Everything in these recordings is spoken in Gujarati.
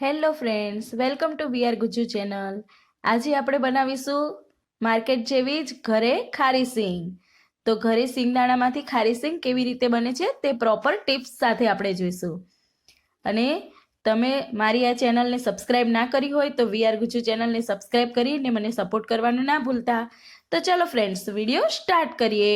Hello friends welcome to VR Gujju channel આજે આપણે બનાવીશું માર્કેટ જેવી જ ઘરે ખારી સિંગ. તો ઘરે સિંગદાણામાંથી ખારી સિંગ કેવી રીતે બને છે તે પ્રોપર ટિપ્સ સાથે આપણે જોઈશું. અને તમે મારી આ ચેનલને સબસ્ક્રાઇબ ના કરી હોય તો વીઆર ગુજ્જુ ચેનલને સબસ્ક્રાઇબ કરીને મને સપોર્ટ કરવાનું ના ભૂલતા. તો ચાલો ફ્રેન્ડ્સ વીડિયો સ્ટાર્ટ કરીએ.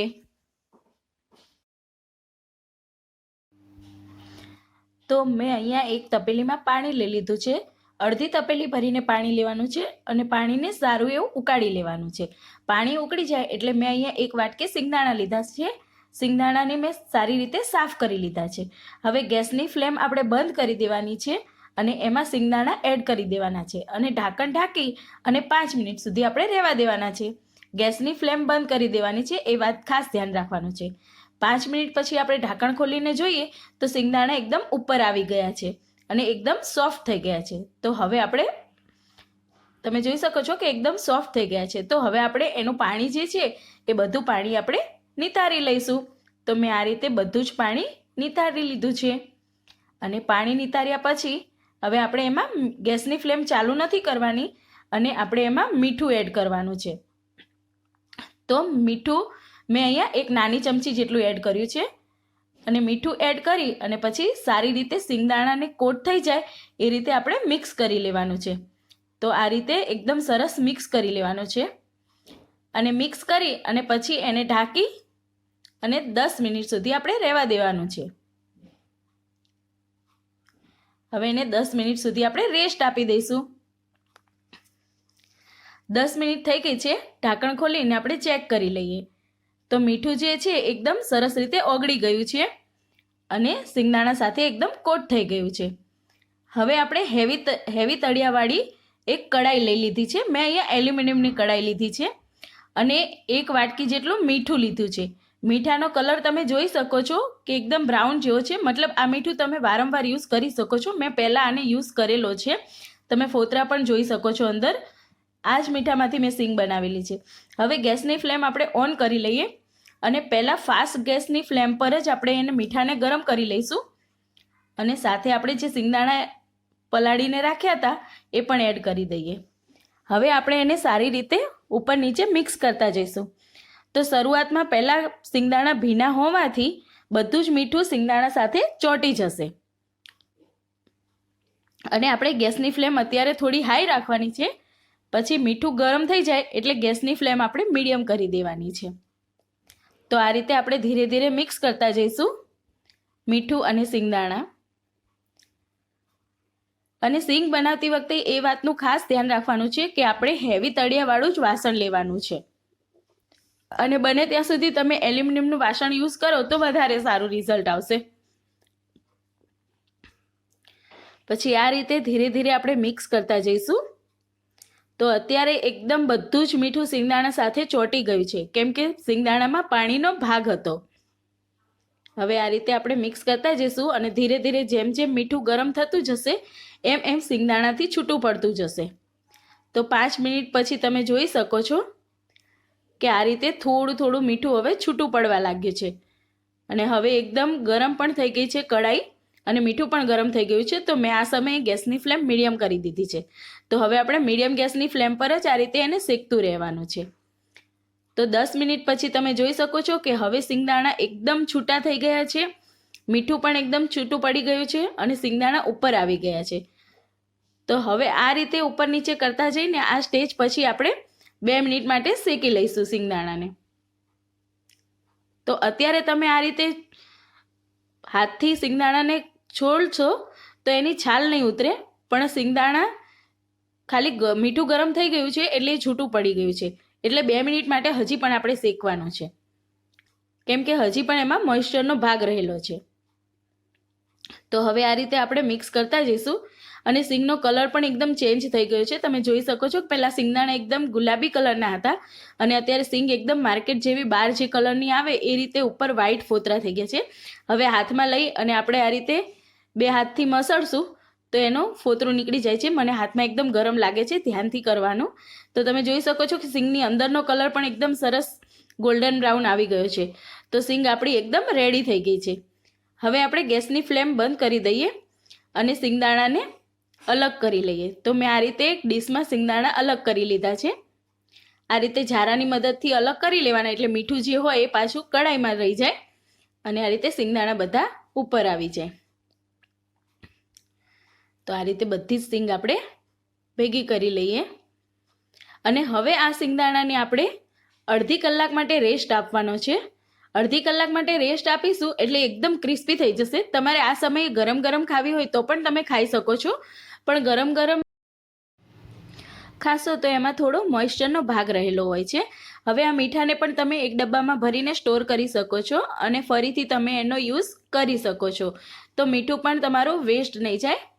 તો મેં અહીંયા એક તપેલીમાં પાણી લઈ લીધું છે. અડધી તપેલી ભરીને પાણી લેવાનું છે અને પાણીને સારું એવું ઉકાળી લેવાનું છે. પાણી ઉકળી જાય એટલે મેં અહીંયા એક વાટકે સિંગદાણા લીધા છે. સિંગદાણાને મેં સારી રીતે સાફ કરી લીધા છે. હવે ગેસની ફ્લેમ આપણે બંધ કરી દેવાની છે અને એમાં સિંગદાણા એડ કરી દેવાના છે અને ઢાંકણ ઢાંકી અને પાંચ મિનિટ સુધી આપણે રહેવા દેવાના છે. ગેસની ફ્લેમ બંધ કરી દેવાની છે એ વાત ખાસ ધ્યાન રાખવાનું છે. પાંચ મિનિટ પછી આપણે ઢાંકણ ખોલીને જોઈએ તો સિંગદાણા એકદમ ઉપર આવી ગયા છે અને એકદમ સોફ્ટ થઈ ગયા છે. તો હવે આપણે તમે જોઈ શકો છો કે એકદમ સોફ્ટ થઈ ગયા છે. તો હવે આપણે એનું પાણી જે છે એ બધું પાણી આપણે નિતારી લઈશું. તો મેં આ રીતે બધું જ પાણી નિતારી લીધું છે. અને પાણી નિતાર્યા પછી હવે આપણે એમાં ગેસની ફ્લેમ ચાલુ નથી કરવાની અને આપણે એમાં મીઠું એડ કરવાનું છે. તો મીઠું મેં અહીંયા એક નાની ચમચી જેટલું એડ કર્યું છે. અને મીઠું એડ કરી અને પછી સારી રીતે સિંગદાણાને કોટ થઈ જાય એ રીતે આપણે મિક્સ કરી લેવાનું છે. તો આ રીતે એકદમ સરસ મિક્સ કરી લેવાનું છે. અને મિક્સ કરી અને પછી એને ઢાંકી અને દસ મિનિટ સુધી આપણે રહેવા દેવાનું છે. હવે એને દસ મિનિટ સુધી આપણે રેસ્ટ આપી દઈશું. દસ મિનિટ થઈ ગઈ છે. ઢાંકણ ખોલીને આપણે ચેક કરી લઈએ. તો મીઠું જે છે એકદમ સરસ રીતે ઓગળી ગયું છે અને સિંગદાણા સાથે એકદમ કોટ થઈ ગયું છે. હવે આપણે હેવી હેવી તળિયાવાળી એક કડાઈ લઈ લીધી છે. મેં અહીંયા એલ્યુમિનિયમની કડાઈ લીધી છે અને એક વાટકી જેટલું મીઠું લીધું છે. મીઠાનો કલર તમે જોઈ શકો છો કે એકદમ બ્રાઉન જેવો છે. મતલબ આ મીઠું તમે વારંવાર યુઝ કરી શકો છો. મેં પહેલાં આને યુઝ કરેલો છે. તમે ફોતરા પણ જોઈ શકો છો અંદર. આ જ મીઠામાંથી મેં સિંગ બનાવેલી છે. હવે ગેસની ફ્લેમ આપણે ઓન કરી લઈએ. અને પહેલાં ફાસ્ટ ગેસની ફ્લેમ પર જ આપણે એને મીઠાને ગરમ કરી લઈશું. અને સાથે આપણે જે સિંગદાણા પલાળીને રાખ્યા હતા, એ પણ એડ કરી દઈએ. હવે આપણે એને સારી રીતે ઉપર નીચે મિક્સ કરતા જઈશું. તો શરૂઆતમાં પહેલાં સિંગદાણા ભીના હોવાથી બધું જ મીઠું સિંગદાણા સાથે ચોંટી જશે. અને આપણે ગેસની ફ્લેમ અત્યારે થોડી હાઈ રાખવાની છે. પછી મીઠું ગરમ થઈ જાય એટલે ગેસની ફ્લેમ આપણે મીડિયમ કરી દેવાની છે. તો આ રીતે આપણે ધીરે ધીરે મિક્સ કરતા જઈશું. મીઠું અને સિંગદાણા. અને સિંગ બનાવતી વખતે એ વાતનું ખાસ ધ્યાન રાખવાનું છે કે આપણે હેવી તળિયાવાળું જ વાસણ લેવાનું છે. અને બને ત્યાં સુધી તમે એલ્યુમિનિયમનું વાસણ યુઝ કરો તો વધારે સારું રિઝલ્ટ આવશે. પછી આ રીતે ધીરે ધીરે આપણે મિક્સ કરતા જઈશું. તો અત્યારે એકદમ બધું જ મીઠું સિંગદાણા સાથે ચોંટી ગયું છે. કેમ કે સિંગદાણામાં પાણીનો ભાગ હતો. હવે આ રીતે આપણે મિક્સ કરતા જઈશું અને ધીરે ધીરે જેમ જેમ મીઠું ગરમ થતું જશે, એમ એમ સિંગદાણાથી છૂટું પડતું જશે. તો પાંચ મિનિટ પછી તમે જોઈ શકો છો કે આ રીતે થોડું થોડું મીઠું હવે છૂટું પડવા લાગ્યું છે. અને હવે એકદમ ગરમ પણ થઈ ગઈ છે કઢાઈ. અને મીઠું પણ ગરમ થઈ ગયું છે, તો મેં આ સમયે ગેસની ફ્લેમ મીડિયમ કરી દીધી છે. તો હવે આપણે મીડિયમ ગેસની ફ્લેમ પર જ આ રીતે એને શેકતું રહેવાનું છે. તો દસ મિનિટ પછી તમે જોઈ શકો છો કે હવે સિંગદાણા એકદમ છૂટા થઈ ગયા છે. મીઠું પણ એકદમ છૂટું પડી ગયું છે અને સિંગદાણા ઉપર આવી ગયા છે. તો હવે આ રીતે ઉપર નીચે કરતા જઈને આ સ્ટેજ પછી આપણે બે મિનિટ માટે શેકી લઈશું સિંગદાણાને. તો અત્યારે તમે આ રીતે હાથથી સિંગદાણાને છોડશો તો એની છાલ નહીં ઉતરે, પણ સિંગદાણા ખાલી મીઠું ગરમ થઈ ગયું છે એટલે છૂટું પડી ગયું છે. એટલે બે મિનિટ માટે હજી પણ આપણે શેકવાનું છે. કેમ કે હજી પણ એમાં મોઇશ્ચરનો ભાગ રહેલો છે. તો હવે આ રીતે આપણે મિક્સ કરતા જઈશું અને સિંગનો કલર પણ એકદમ ચેન્જ થઈ ગયો છે. તમે જોઈ શકો છો કે પહેલાં સિંગદાણા એકદમ ગુલાબી કલરના હતા અને અત્યારે સિંગ એકદમ માર્કેટ જેવી બહાર જે કલરની આવે એ રીતે ઉપર વ્હાઇટ ફોતરા થઈ ગયા છે. હવે હાથમાં લઈ અને આપણે આ રીતે બે હાથથી મસળશું, તો એનો ફોતરું નીકળી જાય છે. મને હાથમાં એકદમ ગરમ લાગે છે, ધ્યાનથી કરવાનું. તો તમે જોઈ શકો છો કે સિંગની અંદરનો કલર પણ એકદમ સરસ ગોલ્ડન બ્રાઉન આવી ગયો છે. તો સિંગ આપણી એકદમ રેડી થઈ ગઈ છે. હવે આપણે ગેસની ફ્લેમ બંધ કરી દઈએ અને સિંગદાણાને અલગ કરી લઈએ. તો મેં આ રીતે એક ડીશમાં સિંગદાણા અલગ કરી લીધા છે. આ રીતે ઝારાની મદદથી અલગ કરી લેવાના, એટલે મીઠું જે હોય એ પાછું કડાઈમાં રહી જાય અને આ રીતે સિંગદાણા બધા ઉપર આવી જાય. તો આ રીતે બધી જ સિંગ આપણે ભેગી કરી લઈએ. અને હવે આ સિંગદાણાને આપણે અડધી કલાક માટે રેસ્ટ આપવાનો છે. અડધી કલાક માટે રેસ્ટ આપીશું એટલે એકદમ ક્રિસ્પી થઈ જશે. તમારે આ સમયે ગરમ ગરમ ખાવી હોય તો પણ તમે ખાઈ શકો છો. પણ ગરમ ગરમ ખાશો તો એમાં થોડો મોઇશ્ચરનો ભાગ રહેલો હોય છે. હવે આ મીઠાને પણ તમે એક ડબ્બામાં ભરીને સ્ટોર કરી શકો છો અને ફરીથી તમે એનો યુઝ કરી શકો છો. તો મીઠું પણ તમારું વેસ્ટ નહીં જાય.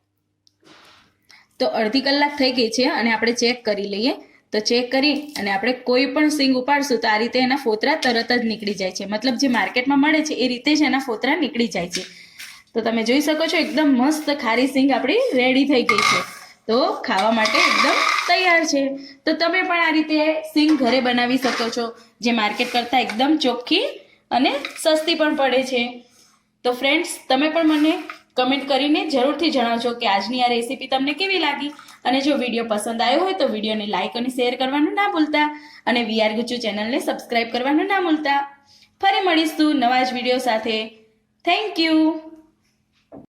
તો અડધી કલાક થઈ ગઈ છે અને આપણે ચેક કરી લઈએ. તો ચેક કરી અને આપણે કોઈ પણ સિંગ ઉપાડશું તો આ રીતે એના ફોતરા તરત જ નીકળી જાય છે. મતલબ જે માર્કેટમાં મળે છે એ રીતે જ એના ફોતરા નીકળી જાય છે. તો તમે જોઈ શકો છો એકદમ મસ્ત ખારી સિંગ આપણી રેડી થઈ ગઈ છે. તો ખાવા માટે એકદમ તૈયાર છે. તો તમે પણ આ રીતે સિંગ ઘરે બનાવી શકો છો, જે માર્કેટ કરતાં એકદમ ચોખ્ખી અને સસ્તી પણ પડે છે. તો ફ્રેન્ડ્સ તમે પણ મને કમેન્ટ કરીને જરૂરથી જણાવજો કે આજની આ રેસીપી તમને કેવી લાગી? અને જો વીડિયો પસંદ આવ્યો હોય તો વિડીયોને લાઇક અને શેર કરવાનું ના ભૂલતા. અને વીઆર ગુચુ ચેનલને સબસ્ક્રાઇબ કરવાનું ના ભૂલતા. ફરી મળીશું નવા જ વીડિયો સાથે. Thank you